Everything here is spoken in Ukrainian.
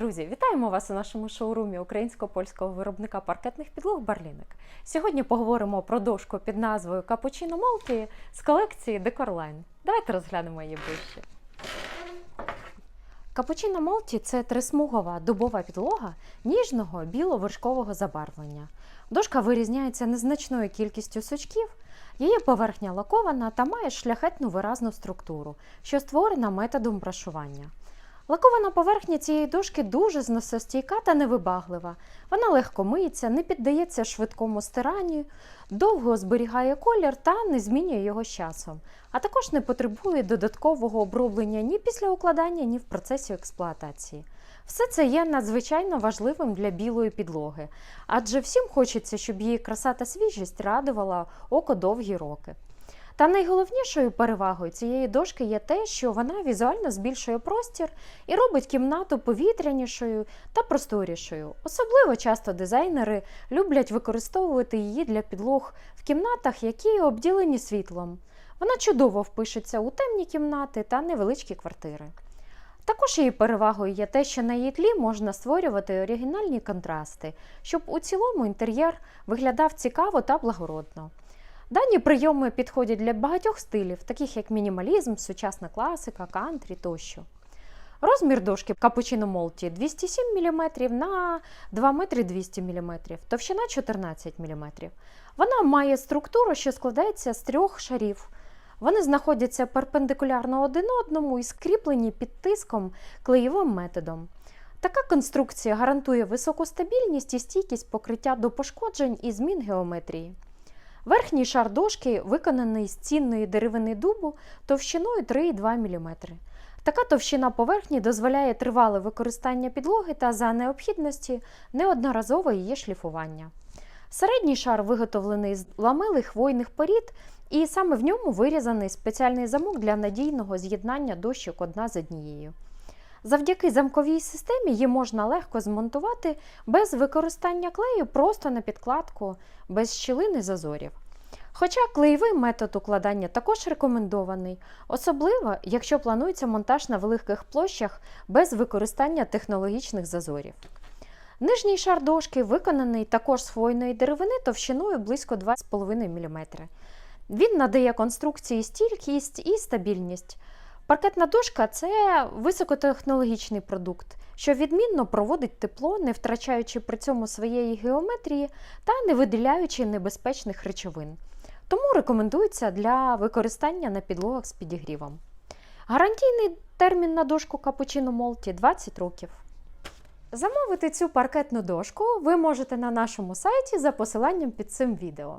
Друзі, вітаємо вас у нашому шоурумі українсько-польського виробника паркетних підлог Барліник. Сьогодні поговоримо про дошку під назвою Капучино Молті з колекції Decorline. Давайте розглянемо її ближче. Капучино Молті це трисмугова дубова підлога ніжного біло-вершкового забарвлення. Дошка вирізняється незначною кількістю сучків, її поверхня лакована та має шляхетну виразну структуру, що створена методом брашування. Лакована поверхня цієї дошки дуже зносостійка та невибаглива. Вона легко миється, не піддається швидкому стиранню, довго зберігає колір та не змінює його з часом, а також не потребує додаткового оброблення ні після укладання, ні в процесі експлуатації. Все це є надзвичайно важливим для білої підлоги, адже всім хочеться, щоб її краса та свіжість радувала око довгі роки. Та найголовнішою перевагою цієї дошки є те, що вона візуально збільшує простір і робить кімнату повітрянішою та просторішою. Особливо часто дизайнери люблять використовувати її для підлог в кімнатах, які обділені світлом. Вона чудово впишеться у темні кімнати та невеличкі квартири. Також її перевагою є те, що на її тлі можна створювати оригінальні контрасти, щоб у цілому інтер'єр виглядав цікаво та благородно. Дані прийоми підходять для багатьох стилів, таких як мінімалізм, сучасна класика, кантрі тощо. Розмір дошки Cappuccino Молті 207 мм на 2 метри 200 мм, товщина 14 мм. Вона має структуру, що складається з трьох шарів. Вони знаходяться перпендикулярно один одному і скріплені під тиском клеєвим методом. Така конструкція гарантує високу стабільність і стійкість покриття до пошкоджень і змін геометрії. Верхній шар дошки виконаний з цінної деревини дубу товщиною 3,2 мм. Така товщина поверхні дозволяє тривале використання підлоги та за необхідності неодноразове її шліфування. Середній шар виготовлений з ламелих хвойних порід, і саме в ньому вирізаний спеціальний замок для надійного з'єднання дощок одна з однією. Завдяки замковій системі її можна легко змонтувати без використання клею просто на підкладку, без щілини зазорів. Хоча клеєвий метод укладання також рекомендований, особливо якщо планується монтаж на великих площах без використання технологічних зазорів. Нижній шар дошки виконаний також з хвойної деревини товщиною близько 2,5 мм. Він надає конструкції стійкість і стабільність. Паркетна дошка це високотехнологічний продукт, що відмінно проводить тепло, не втрачаючи при цьому своєї геометрії та не виділяючи небезпечних речовин. Тому рекомендується для використання на підлогах з підігрівом. Гарантійний термін на дошку Cappuccino Молті 20 років. Замовити цю паркетну дошку ви можете на нашому сайті за посиланням під цим відео.